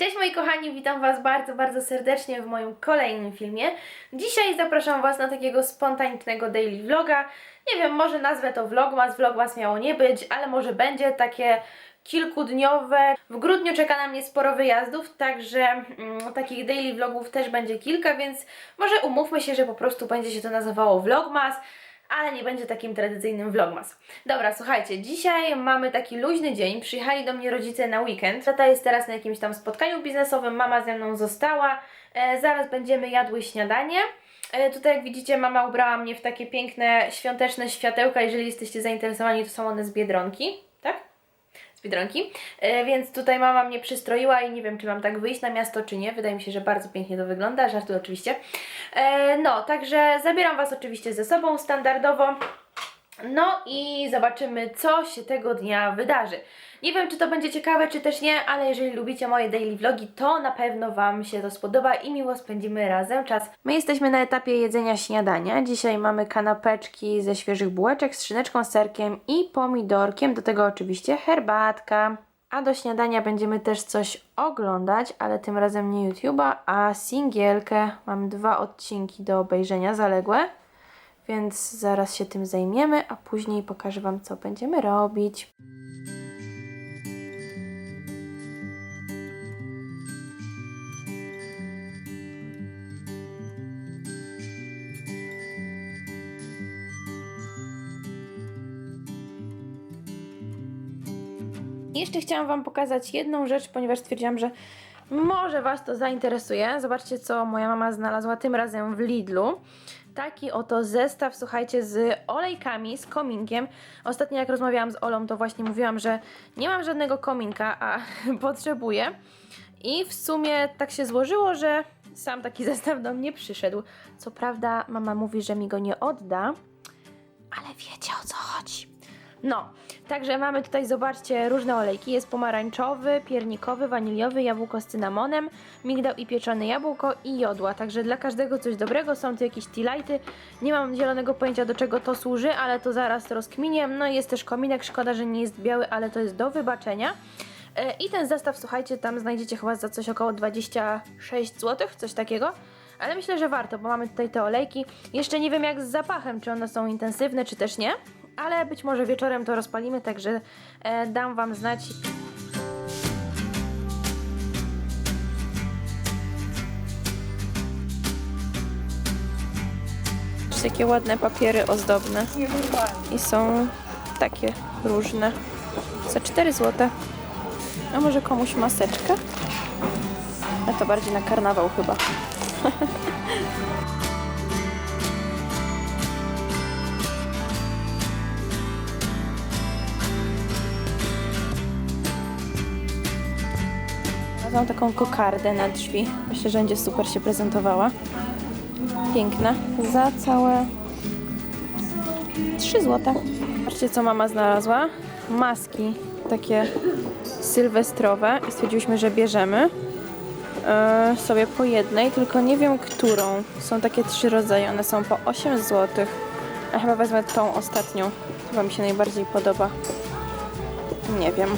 Cześć moi kochani, witam Was bardzo, bardzo serdecznie w moim kolejnym filmie. Dzisiaj zapraszam Was na takiego spontanicznego daily vloga. Nie wiem, może nazwę to vlogmas, vlogmas miało nie być, ale może będzie takie kilkudniowe. W grudniu czeka na mnie sporo wyjazdów, także mm, takich daily vlogów też będzie kilka, więc może umówmy się, że po prostu będzie się to nazywało vlogmas ale nie będzie takim tradycyjnym vlogmas. Dobra, słuchajcie, dzisiaj mamy taki luźny dzień, przyjechali do mnie rodzice na weekend. Tata jest teraz na jakimś tam spotkaniu biznesowym, mama ze mną została, e, zaraz będziemy jadły śniadanie. E, tutaj jak widzicie mama ubrała mnie w takie piękne świąteczne światełka, jeżeli jesteście zainteresowani to są one z Biedronki? Z Biedronki, e, więc tutaj mama mnie przystroiła i nie wiem, czy mam tak wyjść na miasto, czy nie. Wydaje mi się, że bardzo pięknie to wygląda, żartuję oczywiście. E, no, także zabieram Was oczywiście ze sobą standardowo. No i zobaczymy, co się tego dnia wydarzy. Nie wiem, czy to będzie ciekawe, czy też nie, ale jeżeli lubicie moje daily vlogi, to na pewno Wam się to spodoba i miło spędzimy razem czas. My jesteśmy na etapie jedzenia śniadania. Dzisiaj mamy kanapeczki ze świeżych bułeczek z szyneczką, serkiem i pomidorkiem. Do tego oczywiście herbatka. A do śniadania będziemy też coś oglądać, ale tym razem nie YouTube'a, a singielkę. Mam dwa odcinki do obejrzenia zaległe, więc zaraz się tym zajmiemy, a później pokażę Wam, co będziemy robić. Jeszcze chciałam Wam pokazać jedną rzecz, ponieważ stwierdziłam, że może Was to zainteresuje. Zobaczcie, co moja mama znalazła tym razem w Lidlu. Taki oto zestaw, słuchajcie, z olejkami, z kominkiem. Ostatnio jak rozmawiałam z Olą, to właśnie mówiłam, że nie mam żadnego kominka, a potrzebuję. I w sumie tak się złożyło, że sam taki zestaw do mnie przyszedł. Co prawda mama mówi, że mi go nie odda, ale wiecie o co chodzi. No, także mamy tutaj, zobaczcie, różne olejki. Jest pomarańczowy, piernikowy, waniliowy, jabłko z cynamonem, migdał i pieczone jabłko i jodła. Także dla każdego coś dobrego. Są tu jakieś tea-lighty. Nie mam zielonego pojęcia do czego to służy, ale to zaraz rozkminię. No i jest też kominek. Szkoda, że nie jest biały, ale to jest do wybaczenia. E, I ten zestaw, słuchajcie, tam znajdziecie chyba za coś około 26 zł, coś takiego. Ale myślę, że warto, bo mamy tutaj te olejki. Jeszcze nie wiem jak z zapachem, czy one są intensywne, czy też nie. Ale być może wieczorem to rozpalimy, także e, dam Wam znać. Takie ładne papiery ozdobne. I są takie różne. Za 4 zł. A może komuś maseczkę? A to bardziej na karnawał chyba. Mam taką kokardę na drzwi. Myślę, że będzie super się prezentowała. Piękna. Za całe 3 zł. Patrzcie, co mama znalazła. Maski takie sylwestrowe i stwierdziliśmy, że bierzemy e, sobie po jednej, tylko nie wiem którą. Są takie trzy rodzaje, one są po 8 zł. A chyba wezmę tą ostatnią. Chyba mi się najbardziej podoba. Nie wiem.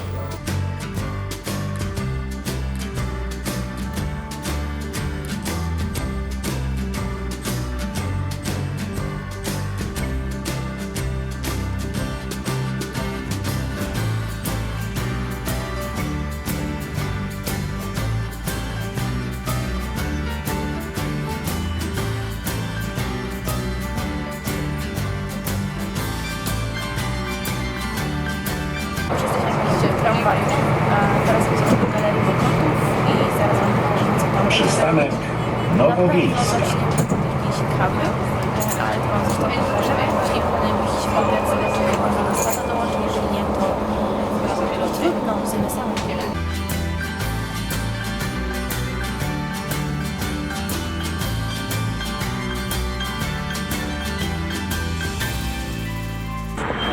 Sami.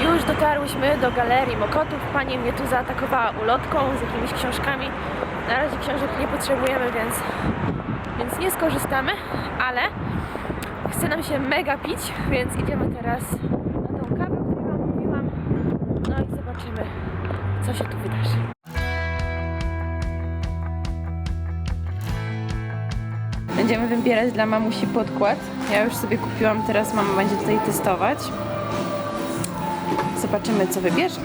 Już dotarłyśmy do galerii Mokotów. Pani mnie tu zaatakowała ulotką z jakimiś książkami. Na razie książek nie potrzebujemy, więc, więc nie skorzystamy, ale chce nam się mega pić, więc idziemy teraz na tą kawę, o której Wam mówiłam. No i zobaczymy, co się tu wydarzy. Będziemy wybierać dla mamusi podkład. Ja już sobie kupiłam, teraz mama będzie tutaj testować. Zobaczymy, co wybierze.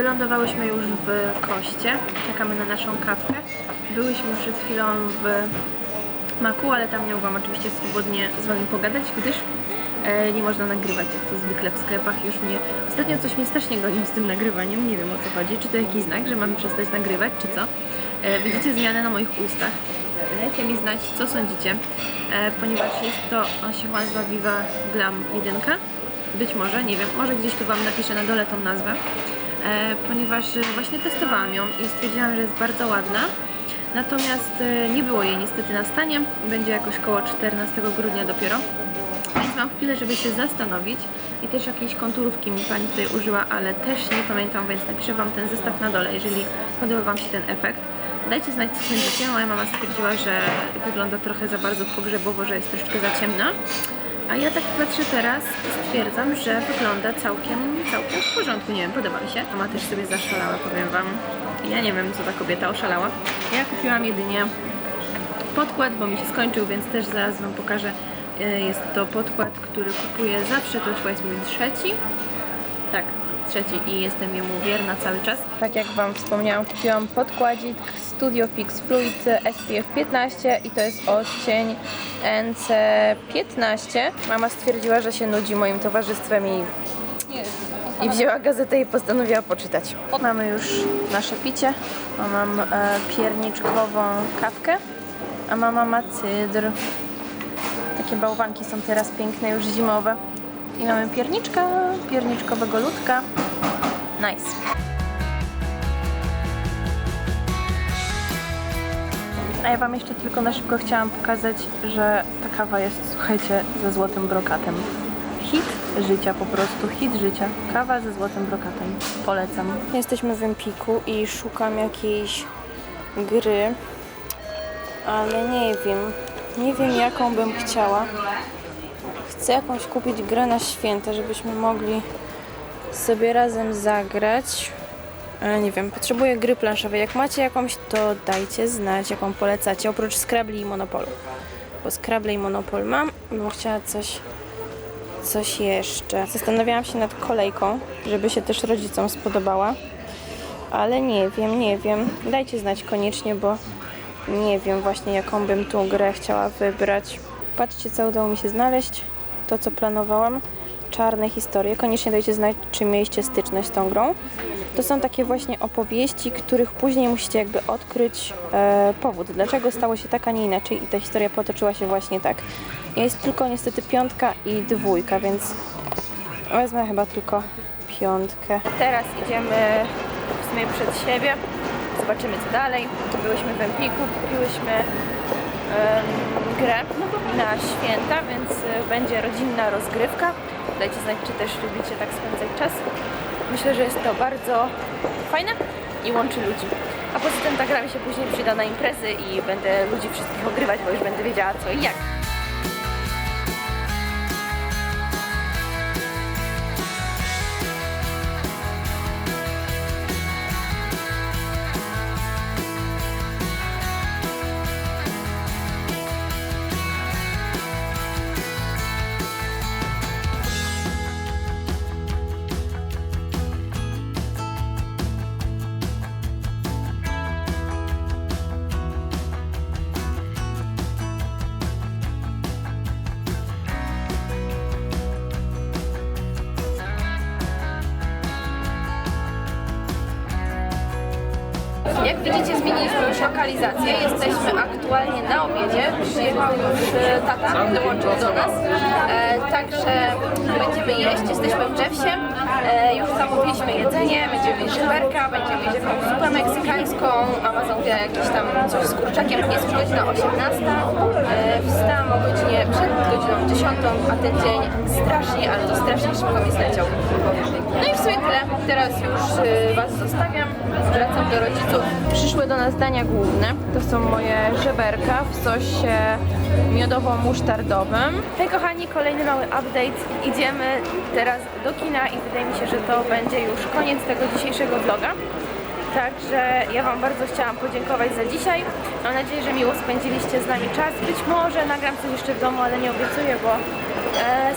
Wylądowałyśmy już w Koście. Czekamy na naszą kawkę. Byłyśmy przed chwilą w Maku, ale tam nie mogłam oczywiście swobodnie z Wami pogadać, gdyż e, nie można nagrywać, jak to zwykle w sklepach. Już mnie ostatnio coś mnie strasznie gonił z tym nagrywaniem. Nie wiem o co chodzi. Czy to jakiś znak, że mamy przestać nagrywać, czy co? E, widzicie zmianę na moich ustach. Dajcie mi znać, co sądzicie, e, ponieważ jest to, on się nazywa Viva Glam 1. Być może, nie wiem, może gdzieś tu Wam napiszę na dole tą nazwę, ponieważ e, właśnie testowałam ją i stwierdziłam, że jest bardzo ładna. Natomiast e, nie było jej niestety na stanie, będzie jakoś koło 14 grudnia dopiero. Więc mam chwilę, żeby się zastanowić i też jakiejś konturówki mi Pani tutaj użyła, ale też nie pamiętam, więc napiszę Wam ten zestaw na dole, jeżeli podoba Wam się ten efekt. Dajcie znać, co sądzicie. Moja mama stwierdziła, że wygląda trochę za bardzo pogrzebowo, że jest troszeczkę za ciemna. A ja tak patrzę teraz i stwierdzam, że wygląda całkiem, całkiem w porządku. Nie wiem, podoba mi się. Mama też sobie zaszalała, powiem Wam. Ja nie wiem, co ta kobieta oszalała. Ja kupiłam jedynie podkład, bo mi się skończył, więc też zaraz Wam pokażę. E, Jest to podkład, który kupuję zawsze, to chyba jest mój trzeci. Tak, trzeci i jestem jemu wierna cały czas. Tak jak Wam wspomniałam, kupiłam podkładzik Studio Fix Fluid SPF 15 i to jest odcień NC15. Mama stwierdziła, że się nudzi moim towarzystwem i i wzięła gazetę i postanowiła poczytać. Mamy już nasze picie. Mam e, pierniczkową kawkę, a mama ma cydr. Takie bałwanki są teraz piękne, już zimowe. I mamy pierniczka, pierniczkowego ludka. Nice. A ja Wam jeszcze tylko na szybko chciałam pokazać, że ta kawa jest, słuchajcie, ze złotym brokatem. Hit życia po prostu, hit życia. Kawa ze złotym brokatem. Polecam. Jesteśmy w Empiku i szukam jakiejś gry, ale nie wiem. Nie wiem jaką bym chciała. Chcę jakąś kupić grę na święta, żebyśmy mogli sobie razem zagrać. Ale nie wiem, potrzebuję gry planszowej. Jak macie jakąś, to dajcie znać, jaką polecacie, oprócz Scrabble i Monopolu. Bo Scrabble i Monopol mam, bym chciała coś, coś jeszcze. Zastanawiałam się nad kolejką, żeby się też rodzicom spodobała. Ale nie wiem, nie wiem. Dajcie znać koniecznie, bo nie wiem właśnie jaką bym tu grę chciała wybrać. Patrzcie, co udało mi się znaleźć. To, co planowałam. Czarne historie. Koniecznie dajcie znać, czy mieliście styczność z tą grą. To są takie właśnie opowieści, których później musicie jakby odkryć e, powód, dlaczego stało się tak, a nie inaczej i ta historia potoczyła się właśnie tak. Jest tylko niestety piątka i dwójka, więc wezmę chyba tylko piątkę. Teraz idziemy w sumie przed siebie, zobaczymy co dalej. Byłyśmy w Empiku, kupiłyśmy grę na święta, więc e, będzie rodzinna rozgrywka. Dajcie znać, czy też lubicie tak spędzać czas. Myślę, że jest to bardzo fajne i łączy ludzi. A poza tym ta gra mi się później przyda na imprezy i będę ludzi wszystkich ogrywać, bo już będę wiedziała co i jak. Widzicie, zmieniliśmy już lokalizację. Jesteśmy aktualnie na obiedzie. Przyjechał już e, tata, dołączył do nas. E, także będziemy jeść. Jesteśmy w Jeffsie. E, już zamówiliśmy jedzenie. Będziemy mieć żeberka, będziemy mieć jakąś zupę meksykańską. Mama zamówiła jakieś tam coś z kurczakiem. Jest już godzina 18. E, wstałam o godzinie przed godziną 10, a ten dzień strasznie, ale to strasznie szybko mi zleciał. No i w sumie tyle. Teraz już y, Was zostawiam. Wracam do rodziców. Przyszły do nas dania główne. To są moje w sosie miodowo-musztardowym. Hej kochani, kolejny mały update. Idziemy teraz do kina i wydaje mi się, że to będzie już koniec tego dzisiejszego vloga. Także ja Wam bardzo chciałam podziękować za dzisiaj. Mam nadzieję, że miło spędziliście z nami czas. Być może nagram coś jeszcze w domu, ale nie obiecuję, bo e,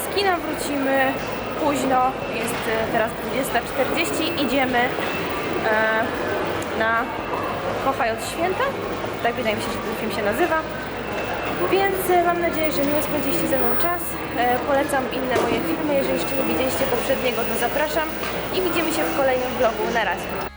z kina wrócimy późno. Jest e, teraz 20.40. Idziemy e, na Kochaj od Święta. Tak wydaje mi się, że ten film się nazywa. Więc e, mam nadzieję, że miło spędziliście ze mną czas. E, Polecam inne moje filmy. Jeżeli jeszcze nie widzieliście poprzedniego, to zapraszam. I widzimy się w kolejnym vlogu. Na razie.